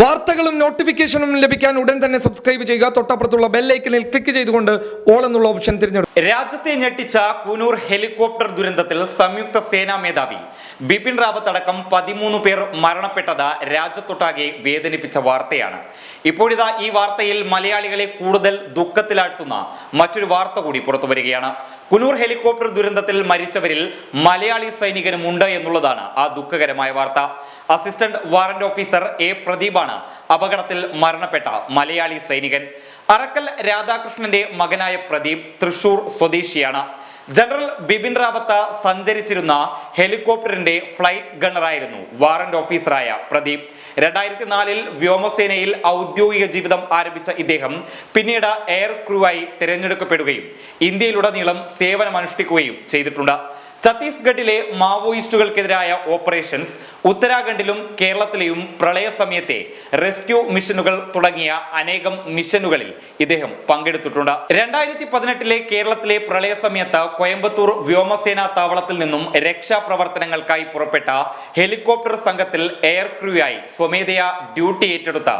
വാർത്തകളും നോട്ടിഫിക്കേഷനും ലഭിക്കാൻ ഉടൻ തന്നെ സബ്സ്ക്രൈബ് ചെയ്യുക. തൊട്ടപ്പുറത്തുള്ള ബെല്ലൈക്കനിൽ ക്ലിക്ക് ചെയ്തുകൊണ്ട് ഓൾ എന്നുള്ള ഓപ്ഷൻ തിരഞ്ഞെടുക്കും രാജ്യത്തെ ഞെട്ടിച്ച കുനൂർ ഹെലികോപ്റ്റർ ദുരന്തത്തിൽ സംയുക്ത സേനാ മേധാവി ബിപിൻ റാവത്ത് അടക്കം പതിമൂന്ന് പേർ മരണപ്പെട്ടത് രാജ്യത്തൊട്ടാകെ വേദനിപ്പിച്ച വാർത്തയാണ്. ഇപ്പോഴിതാ ഈ വാർത്തയിൽ മലയാളികളെ കൂടുതൽ ദുഃഖത്തിലാഴ്ത്തുന്ന മറ്റൊരു വാർത്ത കൂടി പുറത്തു വരികയാണ്. കുനൂർ ഹെലികോപ്റ്റർ ദുരന്തത്തിൽ മരിച്ചവരിൽ മലയാളി സൈനികനും ഉണ്ട് എന്നുള്ളതാണ് ആ ദുഃഖകരമായ വാർത്ത. അസിസ്റ്റന്റ് വാറന്റ് ഓഫീസർ എ പ്രദീപാണ് അപകടത്തിൽ മരണപ്പെട്ട മലയാളി സൈനികൻ. അറക്കൽ രാധാകൃഷ്ണന്റെ മകനായ പ്രദീപ് തൃശൂർ സ്വദേശിയാണ്. ജനറൽ ബിപിൻ റാവത്ത് സഞ്ചരിച്ചിരുന്ന ഹെലികോപ്റ്ററിന്റെ ഫ്ലൈറ്റ് ഗണ്ണറായിരുന്നു വാറന്റ് ഓഫീസറായ പ്രദീപ്. രണ്ടായിരത്തി നാലിൽ വ്യോമസേനയിൽ ഔദ്യോഗിക ജീവിതം ആരംഭിച്ച ഇദ്ദേഹം പിന്നീട് എയർ ക്രൂ ആയി തിരഞ്ഞെടുക്കപ്പെടുകയും ഇന്ത്യയിലുടനീളം സേവനമനുഷ്ഠിക്കുകയും ചെയ്തിട്ടുണ്ട്. ഛത്തീസ്ഗഡിലെ മാവോയിസ്റ്റുകൾക്കെതിരായ ഓപ്പറേഷൻസ് ഉത്തരാഖണ്ഡിലും കേരളത്തിലെയും പ്രളയ സമയത്തെ റെസ്ക്യൂ മിഷനുകൾ തുടങ്ങിയ അനേകം മിഷനുകളിൽ ഇദ്ദേഹം പങ്കെടുത്തിട്ടുണ്ട്. രണ്ടായിരത്തി പതിനെട്ടിലെ കേരളത്തിലെ പ്രളയ സമയത്ത് കോയമ്പത്തൂർ വ്യോമസേനാ താവളത്തിൽ നിന്നും രക്ഷാപ്രവർത്തനങ്ങൾക്കായി പുറപ്പെട്ട ഹെലികോപ്റ്റർ സംഘത്തിൽ എയർ ക്രൂയായി സ്വമേധയാ ഡ്യൂട്ടി ഏറ്റെടുത്ത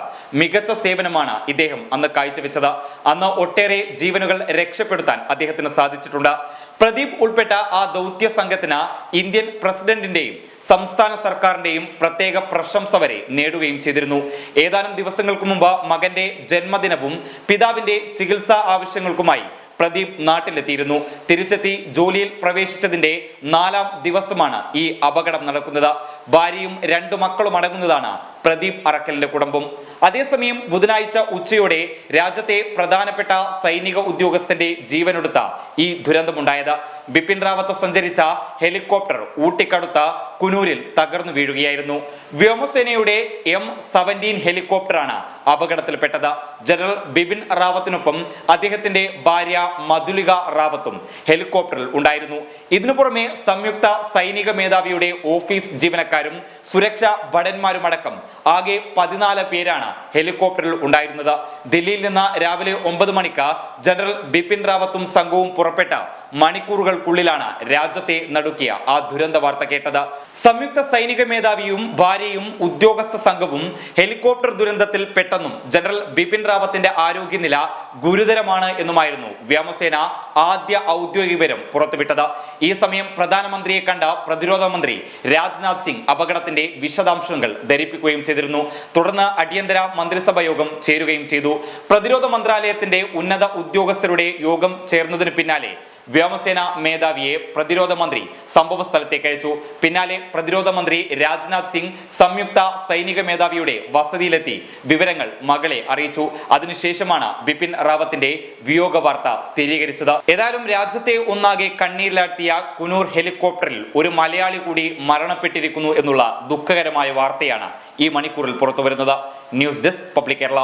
മികച്ച സേവനമാണ് ഇദ്ദേഹം അന്ന് കാഴ്ചവെച്ചത്. അന്ന് ഒട്ടേറെ ജീവനുകൾ രക്ഷപ്പെടുത്താൻ അദ്ദേഹത്തിന് സാധിച്ചിട്ടുണ്ട്. പ്രദീപ് ഉൾപ്പെട്ട ആ ദൗത്യ സംഘത്തിന് ഇന്ത്യൻ പ്രസിഡന്റിന്റെയും സംസ്ഥാന സർക്കാരിന്റെയും പ്രത്യേക പ്രശംസ വരെ നേടുകയും ചെയ്തിരുന്നു. ഏതാനും ദിവസങ്ങൾക്ക് മുമ്പ് മകന്റെ ജന്മദിനവും പിതാവിന്റെ ചികിത്സാ ആവശ്യങ്ങൾക്കുമായി പ്രദീപ് നാട്ടിലെത്തിയിരുന്നു. തിരിച്ചെത്തി ജോലിയിൽ പ്രവേശിച്ചതിന്റെ നാലാം ദിവസമാണ് ഈ അപകടം നടക്കുന്നത്. ഭാര്യയും രണ്ടു മക്കളും അടങ്ങുന്നതാണ് പ്രദീപ് അറക്കലിന്റെ കുടുംബം. അതേസമയം ബുധനാഴ്ച ഉച്ചയോടെ രാജ്യത്തെ പ്രധാനപ്പെട്ട സൈനിക ഉദ്യോഗസ്ഥന്റെ ജീവനെടുത്ത ഈ ദുരന്തമുണ്ടായത്. ബിപിൻ റാവത്ത് സഞ്ചരിച്ച ഹെലികോപ്റ്റർ ഊട്ടിക്കടുത്ത കുനൂരിൽ തകർന്നു വീഴുകയായിരുന്നു. വ്യോമസേനയുടെ എം സെവന്റീൻ ഹെലികോപ്റ്ററാണ് അപകടത്തിൽപ്പെട്ടത്. ജനറൽ ബിപിൻ റാവത്തിനൊപ്പം അദ്ദേഹത്തിന്റെ ഭാര്യ മധുലിക റാവത്തും ഹെലികോപ്റ്ററിൽ ഉണ്ടായിരുന്നു. ഇതിനു പുറമെ സംയുക്ത സൈനിക മേധാവിയുടെ ഓഫീസ് ജീവനക്കാരും സുരക്ഷാ ഭടന്മാരുമടക്കം ആകെ പതിനാല് പേരാണ് ഹെലികോപ്റ്ററിൽ ഉണ്ടായിരുന്നത്. ദില്ലിയിൽ നിന്ന് രാവിലെ ഒമ്പത് മണിക്ക് ജനറൽ ബിപിൻ റാവത്തും സംഘവും പുറപ്പെട്ട മണിക്കൂറുകൾക്കുള്ളിലാണ് രാജ്യത്തെ നടുക്കിയ ആ ദുരന്ത വാർത്ത കേട്ടത്. സംയുക്ത സൈനിക മേധാവിയും ഭാര്യയും ഉദ്യോഗസ്ഥ സംഘവും ഹെലികോപ്റ്റർ ദുരന്തത്തിൽ പെട്ടെന്നും ജനറൽ ബിപിൻ റാവത്തിന്റെ ആരോഗ്യനില ഗുരുതരമാണ് എന്നുമായിരുന്നു വ്യോമസേന ആദ്യ ഔദ്യോഗിക വിവരം പുറത്തുവിട്ടത്. ഈ സമയം പ്രധാനമന്ത്രിയെ കണ്ട പ്രതിരോധ മന്ത്രി രാജ്നാഥ് സിംഗ് അപകടത്തിന്റെ വിശദാംശങ്ങൾ ധരിപ്പിക്കുകയും ചെയ്തിരുന്നു. തുടർന്ന് അടിയന്തര മന്ത്രിസഭാ യോഗം ചേരുകയും ചെയ്തു. പ്രതിരോധ മന്ത്രാലയത്തിന്റെ ഉന്നത ഉദ്യോഗസ്ഥരുടെ യോഗം ചേർന്നതിന് പിന്നാലെ വ്യോമസേന മേധാവിയെ പ്രതിരോധ മന്ത്രി സംഭവ സ്ഥലത്തേക്ക് അയച്ചു. പിന്നാലെ പ്രതിരോധ മന്ത്രി രാജ്നാഥ് സിംഗ് സംയുക്ത സൈനിക മേധാവിയുടെ വസതിയിലെത്തി വിവരങ്ങൾ മകളെ അറിയിച്ചു. അതിനുശേഷമാണ് ബിപിൻ റാവത്തിന്റെ വിയോഗ വാർത്ത സ്ഥിരീകരിച്ചത്. ഏതായാലും രാജ്യത്തെ ഒന്നാകെ കണ്ണീരിലാഴ്ത്തിയ കുനൂർ ഹെലികോപ്റ്ററിൽ ഒരു മലയാളി കൂടി മരണപ്പെട്ടിരിക്കുന്നു എന്നുള്ള ദുഃഖകരമായ വാർത്തയാണ് ഈ മണിക്കൂറിൽ പുറത്തുവരുന്നത്. News desk public Kerala.